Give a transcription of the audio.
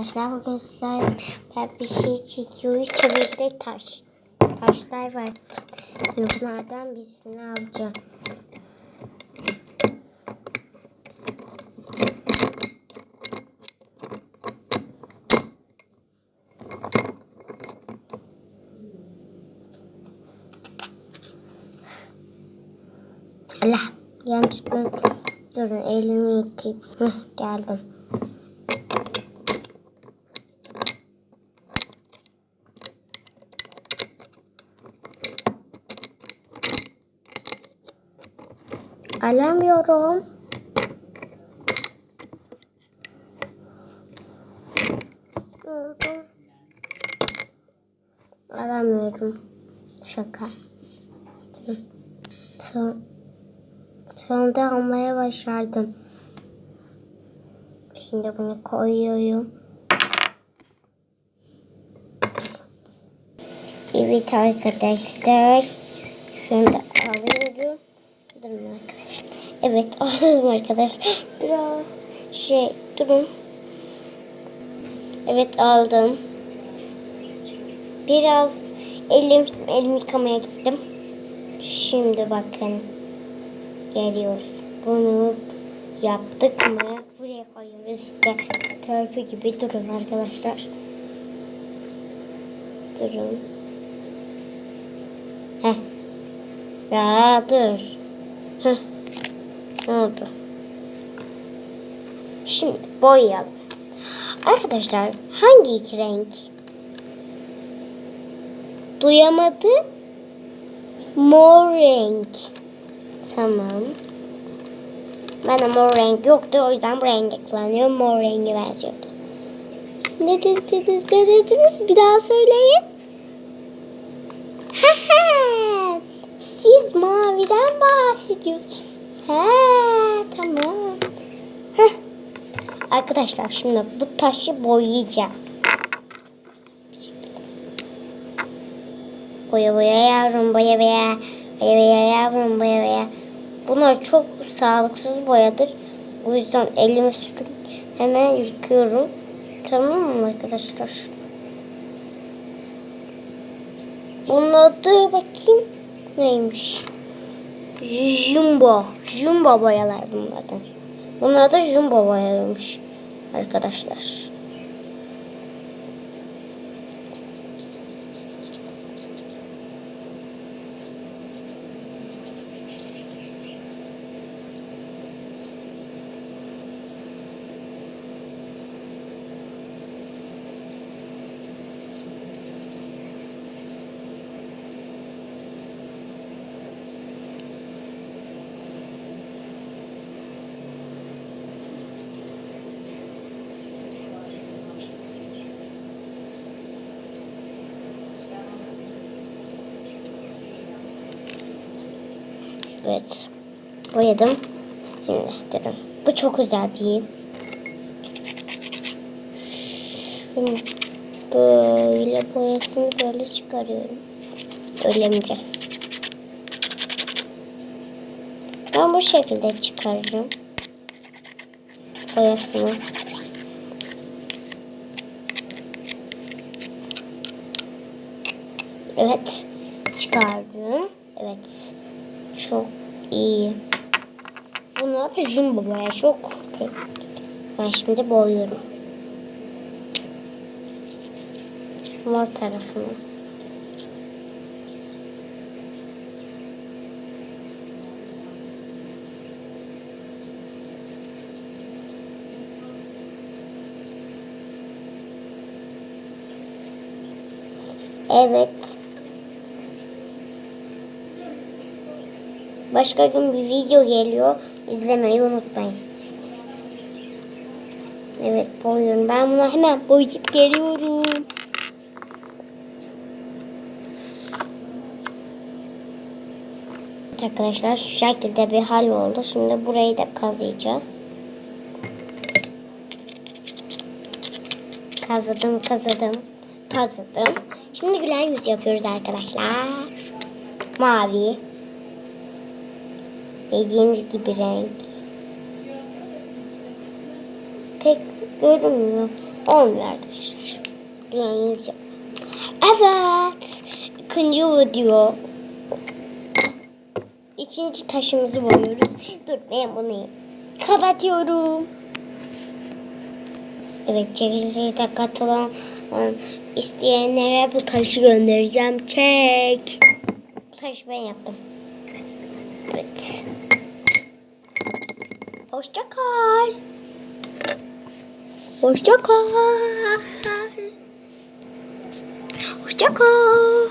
Arkadaşlar bugün sizlerle ben bir şey çekiyoruz. Tabii ki de taş. Taşlar var. Bunlardan birisini alacağım. Allah yanlışlıkla durun elimi yıkayıp geldim. Alamıyorum. Alamıyorum. Şaka. Son, sonunda almaya başardım. Şimdi bunu koyuyorum. Evet arkadaşlar. Da alıyorum. Durun arkadaşlar. Evet aldım arkadaşlar. Biraz şey durun. Evet aldım. Biraz elim elim yıkamaya gittim. Şimdi bakın. Geliyoruz. Bunu yaptık mı? Buraya koyuyoruz işte. Törpü gibi durun arkadaşlar. Durun. Heh. Ya dur. Heh. Ne oldu? Şimdi boyayalım. Arkadaşlar hangi iki renk? Duyamadım. Mor renk. Tamam. Ben de mor renk yoktu. O yüzden bu rengi kullanıyorum. Mor rengi benziyordu. Ne dediniz? Ne dediniz? Bir daha söyleyin. Ha ha. Siz maviden bahsediyorsunuz. Ha tamam. Heh. Arkadaşlar şimdi bu taşı boyayacağız. Boya boya yavrum boya boya. Boya boya yavrum boya boya. Bunlar çok sağlıksız boyadır. O yüzden elimi sürüp hemen yıkıyorum. Tamam mı arkadaşlar? Bunun adı bakayım neymiş? Jumbo. Jumbo boyalar bunlardan. Bunlar da jumbo boyaymış arkadaşlar. Evet. Boyadım. Şimdi durun. Bu çok güzel bir Şunu böyle boyasını böyle çıkarıyorum. Ölemeyeceğiz. Ben bu şekilde çıkarırım. Boyasını. Evet. Çıkardım. İyi. Bunlar da jumbo boya. Çok. Ben şimdi boyuyorum. Mor tarafını. Evet. Başka gün bir video geliyor. İzlemeyi unutmayın. Evet boyuyorum. Ben bunu hemen boyayıp geliyorum. Arkadaşlar şu şekilde bir hal oldu. Şimdi burayı da kazıyacağız. Kazıdım, kazıdım, kazıdım. Şimdi gülen yüz yapıyoruz arkadaşlar. Mavi. Dediğimiz gibi renk. Pek görünmüyor. Olmuyor arkadaşlar. Yüzü. Evet. İkinci video. İkinci taşımızı boyuyoruz. Dur ben bunu kapatıyorum. Evet çekilişe katılan ıı, isteyenlere bu taşı göndereceğim. Çek. Bu taşı ben yaptım. Evet. Hoşça kal. Hoşça kal. Hoşça kal.